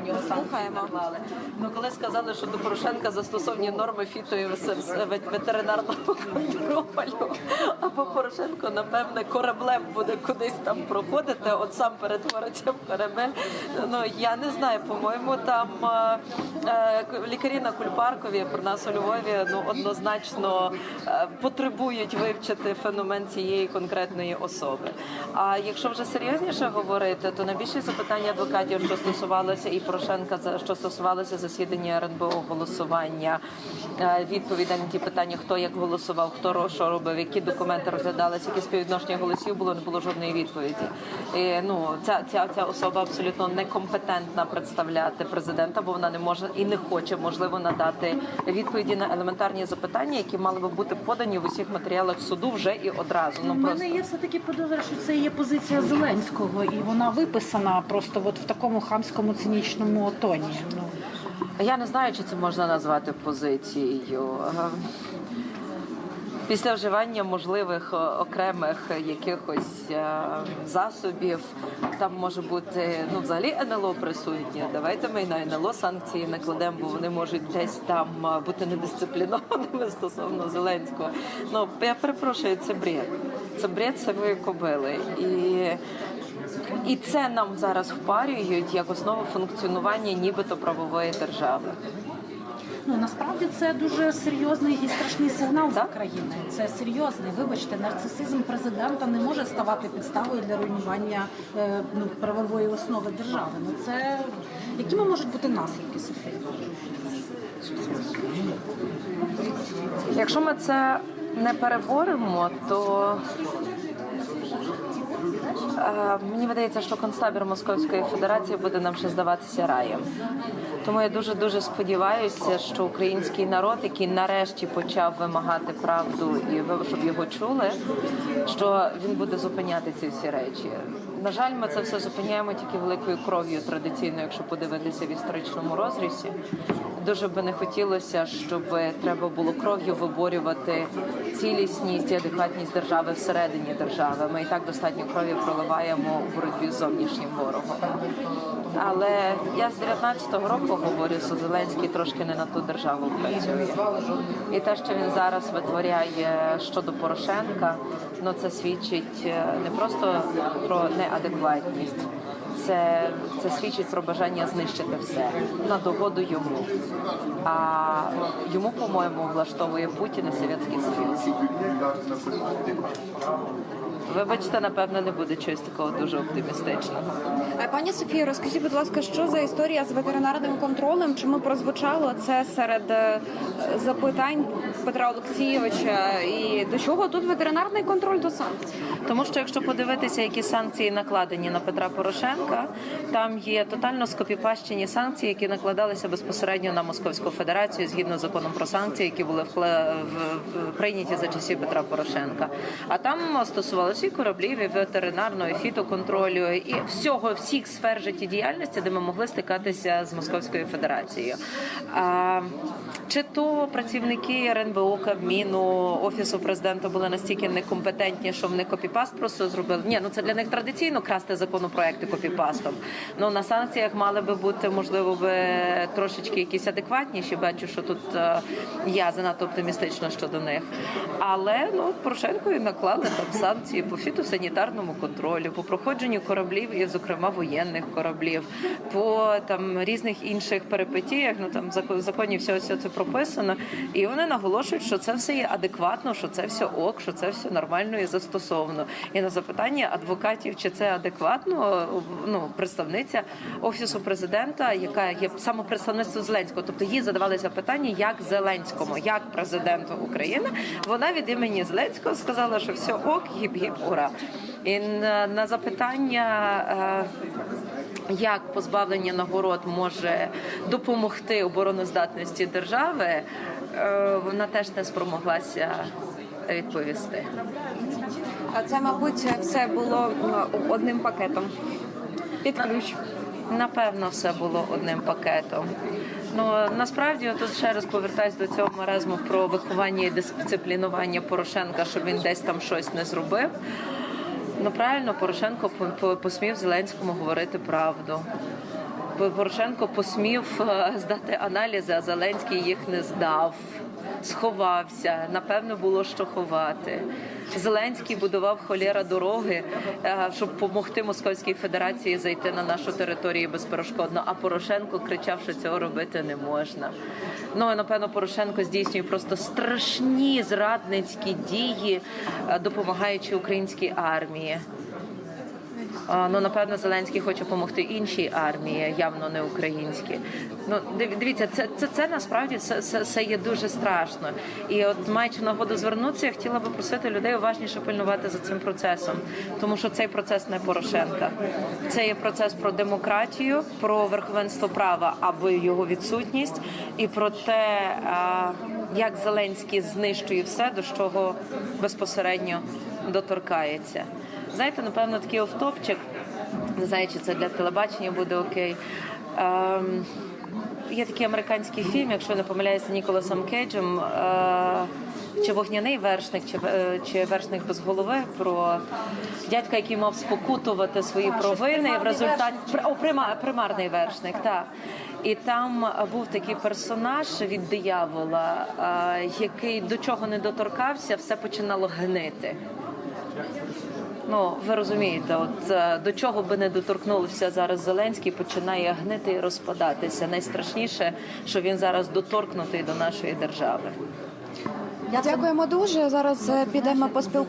на нього санкції наклали. Ну коли сказали, що до Порошенка застосовні норми фіто і вес- вес- вет- ветеринарного контролю, або Порошенко, напевне, кораблем буде кудись там проходити, от сам перетвориться в корабель. Ну я не знаю, по-моєму, там е, е, лікарі на Кульпаркові про нас у Львові ну однозначно е, потребують вивчити феномен цієї конкретної особи. А якщо вже серйозніше говорити, то найбільше запитання адвокатів, що стосувалося і Порошенка, за- що стосувалося засідання РНБО, голосування, е, відповідей на ті питання, хто як голосував, хто що робив, які документи розглядалися, які співвідношення голосів було, не було жодної відповіді. І, ну ця, ця, ця особа абсолютно некомпетентна представляти президента, бо вона не може і не хоче можливо надати відповіді на елементарні запитання, які мали би бути подані в усіх матеріалах суду вже і одразу. Ну У просто мене є все таки підозра, що це є позиція Зеленського, і вона виписана просто от в такому хамському цинічному тоні. Ну Я не знаю, чи це можна назвати позицією. Після вживання можливих е, окремих якихось е, засобів там може бути ну взагалі НЛО присутнє. Давайте ми на НЛО санкції накладемо, бо вони можуть десь там е, бути недисциплінованими стосовно Зеленського. Ну я перепрошую, це бред. Це бред сивої кобили і. І це нам зараз впарюють як основу функціонування нібито правової держави. ну насправді це дуже серйозний і страшний сигнал для країни. Це серйозний. Вибачте, нарцисизм президента не може ставати підставою для руйнування е, ну, правової основи держави. Ну це якими можуть бути наслідки Софія? Якщо ми це не переборемо, то мені видається, що концтабір Московської Федерації буде нам ще здаватися раєм. Тому я дуже дуже сподіваюся, що український народ, який нарешті почав вимагати правду і щоб його чули, що він буде зупиняти ці всі речі. На жаль, ми це все зупиняємо тільки великою кров'ю традиційно, якщо подивитися в історичному розрізі. Дуже би не хотілося, щоб треба було кров'ю виборювати цілісність і адекватність держави всередині держави. Ми і так достатньо крові проливаємо у боротьбі з зовнішнім ворогом. Але я з 19-го року говорю, що Зеленський трошки не на ту державу працює. І те, що він зараз витворяє щодо Порошенка, ну це свідчить е, не просто про неадекватність. Це, це свідчить про бажання знищити все на догоду йому. А йому, по-моєму, влаштовує Путін і Совєтський Союз. Вибачте, напевно, не буде чогось такого дуже оптимістичного. Е, Пані Софія, розкажіть, будь ласка, що за історія з ветеринарним контролем? Чому прозвучало це серед е, запитань Петра Олексійовича? І до чого тут ветеринарний контроль до санкцій? Тому що якщо подивитися, які санкції накладені на Петра Порошенка, там є тотально скопіпащені санкції, які накладалися безпосередньо на Московську Федерацію згідно з законом про санкції, які були вкла- в- в- прийняті за часів Петра Порошенка. А там стосувалося і кораблів, і ветеринарного, і фітоконтролю, і всього, всіх сфер життєдіяльності, де ми могли стикатися з Московською Федерацією. А, чи то працівники РНБО, Кабміну, офісу президента були настільки некомпетентні, що вони копіпаст просто зробили. Ні, ну це для них традиційно красти законопроекти копіпастом. Ну на санкціях мали би бути можливо би трошечки якісь адекватніші. Бачу, що тут е, я занадто оптимістично щодо них. Але ну Порошенко і наклали там санкції по фітосанітарному контролю, по проходженню кораблів, і зокрема воєнних кораблів, по там різних інших перипетіях. Ну там в зако- в законі все, все це прописано. І вони наголошують, що це все є адекватно, що це все ок, що це все нормально і застосовано. І на запитання адвокатів, чи це адекватно, ну представниця офісу президента, яка є саме представництво Зеленського, тобто їй задавалися питання, як Зеленському, як президенту України. Вона від імені Зеленського сказала, що все ок, гіп-гіп, ура. І на, запитання. Е, як позбавлення нагород може допомогти обороноздатності держави, е, вона теж не спромоглася відповісти. А це, мабуть, все було одним пакетом. Під ключ. Напевно, все було одним пакетом. Ну насправді тут ще раз повертаюсь до цього маразму про виховання і дисциплінування Порошенка, щоб він десь там щось не зробив. Ну правильно, Порошенко по- по- посмів Зеленському говорити правду. Порошенко посмів е, здати аналізи, а Зеленський їх не здав. Сховався, напевно, було що ховати. Зеленський будував холєра дороги, е, щоб допомогти Московській Федерації зайти на нашу територію безперешкодно. А Порошенко кричав, що цього робити не можна. Ну і напевно Порошенко здійснює просто страшні зрадницькі дії, е, допомагаючи українській армії. Ну, напевно, Зеленський хоче допомогти іншій армії, явно не українській. Ну, дивіться, це, це, це насправді це, це, це є дуже страшно. І от маючи нагоду звернутися, я хотіла би просити людей уважніше пильнувати за цим процесом, тому що цей процес не Порошенка. Це є процес про демократію, про верховенство права або його відсутність, і про те, як Зеленський знищує все, до чого безпосередньо доторкається. Знаєте, напевно, такий офтопчик, не знаю, чи це для телебачення буде окей. Ем, є такий американський фільм, якщо не помиляюся, Ніколасом Кейджем. Е, чи вогняний вершник, чи, е, чи вершник без голови про дядька, який мав спокутувати свої провини. І в результаті о, прима, примарний вершник, так. І там був такий персонаж від диявола, е, який до чого не доторкався, все починало гнити. Ну, ви розумієте, от е, до чого би не доторкнувся зараз Зеленський, починає гнити і розпадатися. Найстрашніше, що він зараз доторкнутий до нашої держави. Дякуємо дуже. Зараз е, підемо поспілкуємося.